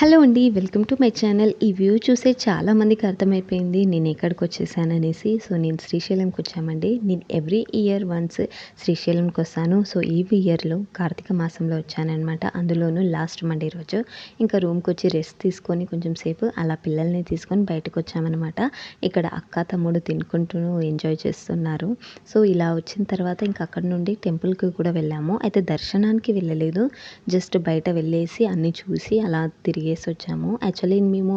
Hello అండి welcome to my channel. ఈ view చూసే చాలామందికి అర్థమైపోయింది నేను ఎక్కడికి వచ్చేసాను అనేసి. సో నేను శ్రీశైలంకి వచ్చామండి. నేను ఎవ్రీ ఇయర్ వన్స్ శ్రీశైలంకి వస్తాను. సో ఈ ఇయర్లో కార్తీక మాసంలో వచ్చానమాట అందులోనూ లాస్ట్ మండే రోజు. ఇంకా రూమ్కి వచ్చి రెస్ట్ తీసుకొని కొంచెం సేపు అలా పిల్లల్ని తీసుకొని బయటకు వచ్చామన్నమాట. ఇక్కడ అక్క తమ్ముడు తినుకుంటూ ఎంజాయ్ చేస్తున్నారు. సో ఇలా వచ్చిన తర్వాత ఇంకా అక్కడ నుండి టెంపుల్కి కూడా వెళ్ళాము. అయితే దర్శనానికి వెళ్ళలేదు. జస్ట్ బయట వెళ్ళేసి అన్నీ చూసి అలా తిరిగి తిరిగేసి వచ్చాము. యాక్చువల్లీ మేము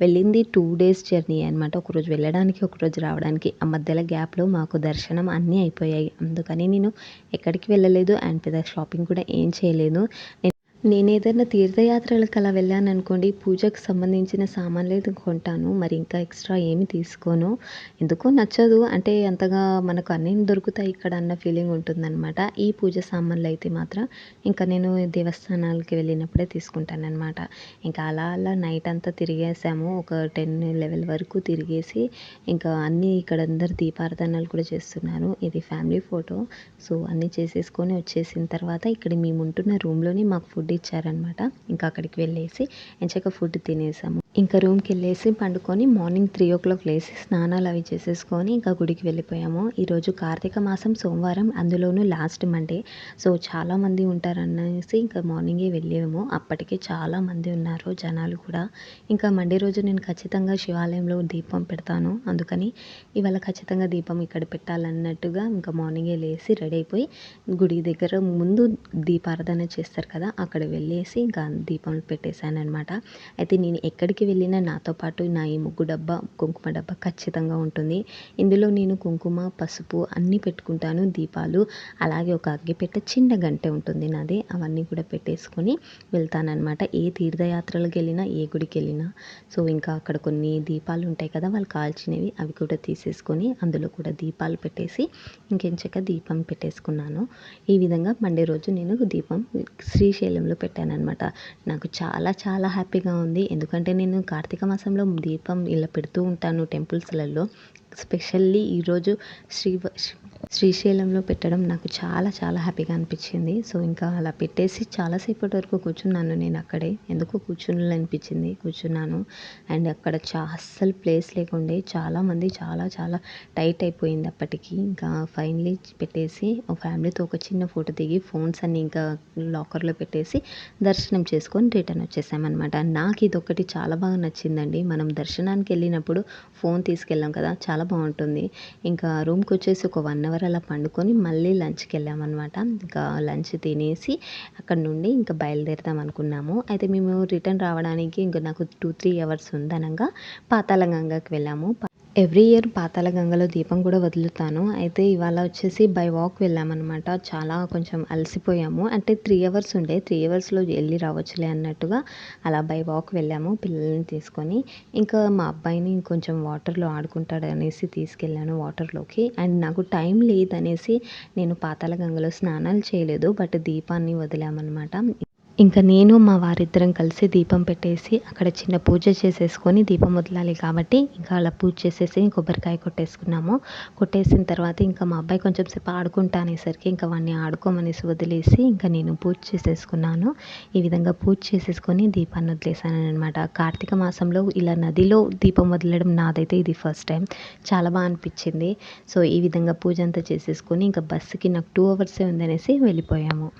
వెళ్ళింది టూ డేస్ జర్నీ అనమాట ఒకరోజు వెళ్ళడానికి ఒకరోజు రావడానికి. ఆ మధ్యలో గ్యాప్లో మాకు దర్శనం అన్నీ అయిపోయాయి. అందుకని నేను ఎక్కడికి వెళ్ళలేదు. అండ్ పెద్ద షాపింగ్ కూడా ఏం చేయలేదు. నేను ఏదైనా తీర్థయాత్రలకు అలా వెళ్ళాను అనుకోండి పూజకు సంబంధించిన సామాన్లు అయితే కొంటాను మరి ఇంకా ఎక్స్ట్రా ఏమి తీసుకోను. ఎందుకో నచ్చదు. అంటే అంతగా మనకు అన్నీ దొరుకుతాయి ఇక్కడ అన్న ఫీలింగ్ ఉంటుందన్నమాట. ఈ పూజ సామాన్లు అయితే మాత్రం ఇంకా నేను దేవస్థానాలకి వెళ్ళినప్పుడే తీసుకుంటాను అనమాట ఇంకా అలా అలా నైట్ అంతా తిరిగేసాము. ఒక టెన్ లెవెల్ వరకు తిరిగేసి ఇంకా అన్నీ ఇక్కడ అందరు దీపారాధనలు కూడా చేస్తున్నారు. ఇది ఫ్యామిలీ ఫోటో. సో అన్నీ చేసేసుకొని వచ్చేసిన తర్వాత ఇక్కడ మేము ఉంటున్న రూమ్లోనే మాకు ఫుడ్ ఇచ్చారనమాట ఇంకా అక్కడికి వెళ్ళేసి ఎంచక ఫుడ్ తినేసాము. ఇంకా రూమ్కి వెళ్ళేసి పండుకొని మార్నింగ్ త్రీ ఓ క్లాక్ లేసి స్నానాలు అవి చేసేసుకొని ఇంకా గుడికి వెళ్ళిపోయాము. ఈరోజు కార్తీక మాసం సోమవారం అందులోనూ లాస్ట్ మండే. సో చాలామంది ఉంటారనేసి ఇంకా మార్నింగే వెళ్ళాము. అప్పటికే చాలామంది ఉన్నారు జనాలు కూడా. ఇంకా మండే రోజు నేను ఖచ్చితంగా శివాలయంలో దీపం పెడతాను. అందుకని ఇవాళ ఖచ్చితంగా దీపం ఇక్కడ పెట్టాలన్నట్టుగా ఇంకా మార్నింగే లేసి రెడీ అయిపోయి గుడి దగ్గర ముందు దీపారాధన చేస్తారు కదా అక్కడ వెళ్ళేసి ఇంకా దీపం పెట్టేశాను అనమాట అయితే నేను ఎక్కడికి ఎక్కడికి వెళ్ళినా నాతో పాటు నా ఈ ముగ్గు డబ్బా కుంకుమ డబ్బా ఖచ్చితంగా ఉంటుంది. ఇందులో నేను కుంకుమ పసుపు అన్నీ పెట్టుకుంటాను దీపాలు అలాగే ఒక అగ్గిపెట్ట చిన్న గంటె ఉంటుంది నాది. అవన్నీ కూడా పెట్టేసుకొని వెళ్తానమాట ఏ తీర్థయాత్రలకు వెళ్ళినా ఏ గుడికి వెళ్ళినా. సో ఇంకా అక్కడ కొన్ని దీపాలు ఉంటాయి కదా వాళ్ళు కాల్చినవి అవి కూడా తీసేసుకొని అందులో కూడా దీపాలు పెట్టేసి ఇంకెంచక దీపం పెట్టేసుకున్నాను. ఈ విధంగా మండే రోజు నేను దీపం శ్రీశైలంలో పెట్టానన్నమాట. నాకు చాలా చాలా హ్యాపీగా ఉంది. ఎందుకంటే నేను నేను కార్తీక మాసంలో దీపం ఇలా పెడుతూ ఉంటాను టెంపుల్స్లలో. స్పెషల్లీ ఈరోజు శ్రీ శ్రీశైలంలో పెట్టడం నాకు చాలా చాలా హ్యాపీగా అనిపించింది. సో ఇంకా అలా పెట్టేసి చాలాసేపటి వరకు కూర్చున్నాను నేను అక్కడే. ఎందుకు కూర్చున్నాలనిపించింది కూర్చున్నాను. అండ్ అక్కడ చా అస్సలు ప్లేస్ లేకుండే చాలామంది చాలా చాలా టైట్ అయిపోయింది అప్పటికి. ఇంకా ఫైనలీ పెట్టేసి ఒక ఫ్యామిలీతో ఒక చిన్న ఫోటో దిగి ఫోన్స్ అన్ని ఇంకా లాకర్లో పెట్టేసి దర్శనం చేసుకొని రిటర్న్ వచ్చేసామన్నమాట. నాకు ఇది ఒకటి చాలా బాగా నచ్చిందండి. మనం దర్శనానికి వెళ్ళినప్పుడు ఫోన్ తీసుకెళ్ళాం కదా చాలా బాగుంటుంది. ఇంకా రూమ్కి వచ్చేసి ఒక వన్ అవర్ అలా పండుకొని మళ్ళీ లంచ్కి వెళ్ళామన్నమాట. ఇంకా లంచ్ తినేసి అక్కడ నుండి ఇంకా బయలుదేరుదాం అనుకున్నాము. అయితే మేము రిటర్న్ రావడానికి ఇంకా నాకు టూ త్రీ అవర్స్ ఉందనగా పాతాళగంగకి వెళ్ళాము. ఎవ్రీ ఇయర్ పాతాల గంగలో దీపం కూడా వదులుతాను. అయితే ఇవాళ వచ్చేసి బై వాక్ వెళ్ళామన్నమాట. చాలా కొంచెం అలసిపోయాము. అంటే త్రీ అవర్స్ ఉండే. త్రీ అవర్స్లో వెళ్ళి రావచ్చులే అన్నట్టుగా అలా బై వాక్ వెళ్ళాము పిల్లల్ని తీసుకొని. ఇంకా మా అబ్బాయిని కొంచెం వాటర్లో ఆడుకుంటాడు అనేసి తీసుకెళ్ళాను వాటర్లోకి. అండ్ నాకు టైం లేదనేసి నేను పాతాల గంగలో స్నానాలు చేయలేదు. బట్ దీపాన్ని వదిలామన్నమాట. ఇంకా నేను మా వారిద్దరం కలిసి దీపం పెట్టేసి అక్కడ చిన్న పూజ చేసేసుకొని దీపం వదలాలి కాబట్టి ఇంకా అలా పూజ చేసేసి కొబ్బరికాయ కొట్టేసుకున్నాము. కొట్టేసిన తర్వాత ఇంకా మా అబ్బాయి కొంచెం సేపు ఆడుకుంటా అనేసరికి ఇంకా వాడిని ఆడుకోమనేసి వదిలేసి ఇంకా నేను పూజ చేసేసుకున్నాను. ఈ విధంగా పూజ చేసేసుకొని దీపాన్ని వదిలేసాను అనమాట కార్తీక మాసంలో ఇలా నదిలో దీపం వదలడం నాదైతే ఇది ఫస్ట్ టైం. చాలా బాగా అనిపించింది. సో ఈ విధంగా పూజ అంతా చేసేసుకొని ఇంకా బస్సుకి నాకు టూ అవర్సే ఉందనేసి వెళ్ళిపోయాము.